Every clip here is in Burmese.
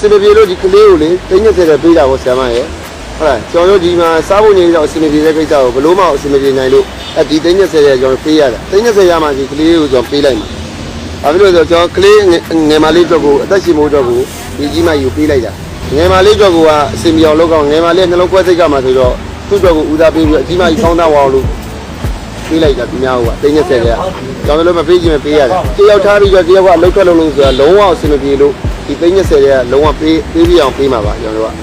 စင်ပြေလို့ဒီကလေးကိုလေသိန်း30တဲ့ပေးတာကိုဆရာမရဲ့ဟုတ်လားကျွန်တော်တို့ဒီမှာစားဖို့နေတော့အစင်ပြေတဲ့ကိစ္စကိုဘလို့မှအစင်ပြေနိုင်လို့အဲ့ဒီသိန်း30တဲ့ကျွန်တော်ပေးရတာသိန်း30ရမှဒီကလေးကိုကျွန်တော်ပေးလိုက်မှာဘာဖြစ်လို့လဲဆိုတော့ကျွန်တော်ကလေးငယ်မလေးအတွက်ကိုအသက်ရှင်မှုအတွက်ကိုဒီကြီးမယူပေးလိုက်တာငယ်မလေးအတွက်ကိုကအစင်မြောင်လောက်ကောင်ငယ်မလေးနှလုံးကွဲစိတ်ကမှဆိုတော့သူ့အတွက်ကိုဦးစားပေးပြီးအကြီးမကြီးကောင်းသားဝအောင်လို့ပေးလိုက်တာဒီများကတင်း30တဲ့ကျွန်တော်တို့မပေးခြင်းမပေးရတယ်တယောက်ထားပြီးတော့တယောက်ကအလုတ်ထွက်လုံးလုံးဆိုတာလုံးဝအဆင်မပြေလို့ ဒီတင်း30တဲ့လုံးဝပေးပေးပြအောင်ပေးမှာပါကျွန်တော်တို့က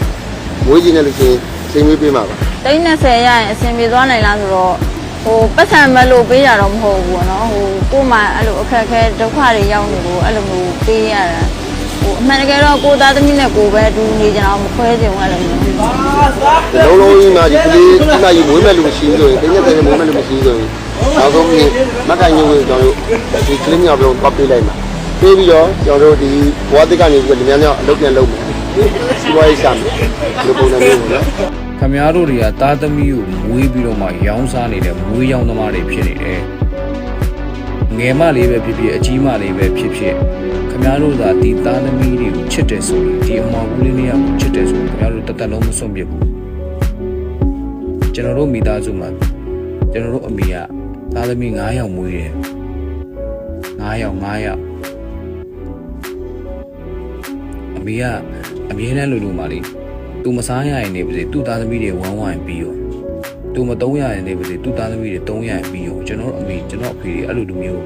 မွေးခြင်းနဲ့လို့ရှိရင်စိတ်မွေးပေးမှာပါတိန်း20ရရင်အဆင်ပြေသွားနိုင်လားဆိုတော့ဟိုပတ်စံမလို့ပေးရတော့မဟုတ်ဘူးပေါ့နော်ဟိုကို့မှာအဲ့လိုအခက်အခဲဒုက္ခတွေရောက်နေလို့အဲ့လိုမျိုးပေးရတာဟိုအမှန်တကယ်တော့ကိုသားသမီးနဲ့ကိုပဲအတူနေကြအောင်မခွဲချင်ဘူးအဲ့လိုမျိုးလုံးလုံးကြီးမှဒီကလေးဒီမှာကြီးမွေးမဲ့လူမရှိဘူးဆိုရင်တင်း30တဲ့မွေးမဲ့လူမရှိဘူးဆိုရင်နောက်ဆုံးပြီးမက်ကန်ညိုကိုကျွန်တော်တို့ဒီကလေးမျိုးလုံးပတ်ပေးလိုက်မှာ ပေးပြီးတော့ကျွန်တော်တို့ဒီဘဝတစ်ကနေပြီးတော့ဒီများများအလုပ်ပြန်လုပ်မယ်စီးပွားရေးရှာမယ်ဒီလိုပုံစံမျိုးပေါ့နော်ခမည်းတော်တွေကသားသမီးကိုမွေးပြီးတော့မှရောင်းစားနေတဲ့မွေးရောင်းသမားတွေဖြစ်နေတယ်ငယ်မလေးပဲဖြစ်ဖြစ်အကြီးမလေးပဲဖြစ်ဖြစ်ခမည်းတော်ကဒီသားသမီးတွေကိုချစ်တယ်ဆိုရင်ဒီအမောင်ဘူးလေးတွေကချစ်တယ်ဆိုရင်ခမည်းတော်တသက်လုံးမစွန့်ပစ်ဘူးကျွန်တော်တို့မိသားစုမှာကျွန်တော်တို့အမေကသားသမီး9ယောက်မွေးတယ်9ယောက်9ယောက် မေကအမြဲတမ်းလိုလိုမှလေးသူမစားရရင်နေပါစေသူ့သားသမီးတွေဝမ်းဝမ်းပြီးရောသူမသုံးရရင်နေပါစေသူ့သားသမီးတွေသုံးရရင်ပြီးရောကျွန်တော်တို့အမေကျွန်တော်အဖေတွေအဲ့လိုလူမျိုး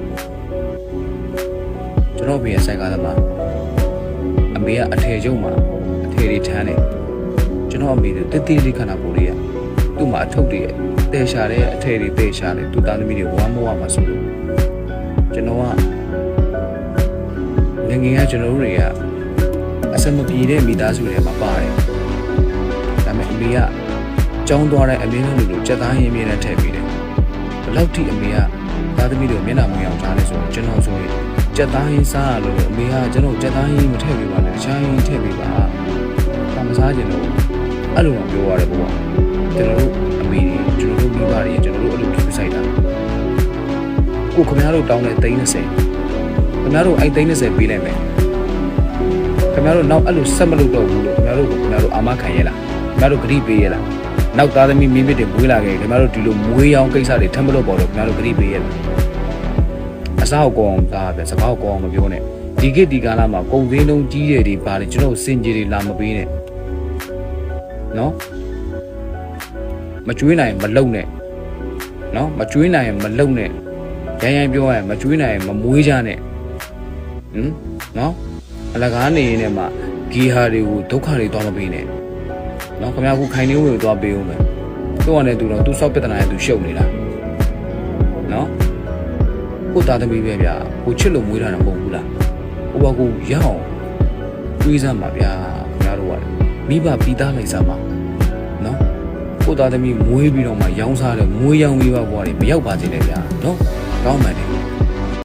ကျွန်တော်အဖေရဲ့ဆိုင်ကားသမားအမေကအထည်ချုပ်မှာအထည်တွေထမ်းတယ်ကျွန်တော်အမေတွေတိတိလေးခန္ဓာကိုယ်လေးကသူ့မှာအထုပ်တွေတဲရှာတဲ့အထည်တွေတဲရှာတယ်သူ့သားသမီးတွေဝမ်းမဝမှာဆိုလို့ကျွန်တော်ကငယ်ငယ်ကကျွန်တော်တို့တွေက အစမပြေတဲ့မိသားစုတွေမှာပါတယ်ဒါပေမဲ့အမေကကြောင်းသွားတဲ့အမင်းတို့လိုစက်သားရင်းမြင်းနဲ့ထည့်ပေးတယ်ဘယ်လောက်ထိအမေကသားသမီးတို့မျက်နှာမရောင်ထားလဲဆိုတော့ကျွန်တော်ဆိုရင်စက်သားရင်းစားရလို့အမေကကျွန်တော်စက်သားရင်းမထည့်ပေးပါနဲ့တခြားရင်းထည့်ပေးပါဒါမစားကျင်တော့အဲ့လိုတော့ပြောရတယ်ဘုရားကျွန်တော်တို့အမေတွေကျွန်တော်တို့မိဘတွေကျွန်တော်တို့အဲ့လိုထူးဆိုင်တာကိုခင်ဗျားတို့တောင်းတဲ့30ခင်ဗျားတို့အဲ့30ပေးလိုက်မယ် ခင်ဗျားတို့နောက်အဲ့လိုဆက်မလုပ်တော့ဘူးလို့ခင်ဗျားတို့ခင်ဗျားတို့အာမခံရလားခင်ဗျားတို့ဂရိပေးရလားနောက်သားသမီးမင်းမစ်တွေမွေးလာခဲ့ခင်ဗျားတို့ဒီလိုမွေးရောင်းကိစ္စတွေထမ်းမလို့ပေါ်တော့ခင်ဗျားတို့ဂရိပေးရလားအစားကိုအောင်သားပဲစကားကိုအောင်မပြောနဲ့ဒီခေတ်ဒီကာလမှာကုံသေးလုံးကြီးတယ်ဒီပါတယ်ကျွန်တော်စင်ကြီးတွေလာမပေးနဲ့နော်မကျွေးနိုင်မလုံနဲ့နော်မကျွေးနိုင်မလုံနဲ့ရန်ရန်ပြောရရင်မကျွေးနိုင်မမွေးကြနဲ့ဟင်နော် အလကားနေနေမှာဂီဟာတွေကိုဒုက္ခတွေတော့မပေးနဲ့နော်ခင်ဗျားခုခိုင်နေဝင်ကိုသွားပေးဦးမယ်သူ့ကနေသူတော့သူစောက်ပြဿနာရဲ့သူရှုပ်နေတာနော်ကိုသားသမီးပဲဗျာကိုချစ်လို့မွေးတာတော့မဟုတ်ဘူးလားဟိုဘကူရအောင်တွေးစမ်းပါဗျာခင်ဗျားတို့ကမိဘပြီးသားလိုက်စမ်းပါနော်ကိုသားသမီးမွေးပြီးတော့မှရောင်းစားတယ်မွေးရောင်းပြီးပါဘွားတွေမရောက်ပါစေနဲ့ဗျာနော်ကောင်းမှန်တယ်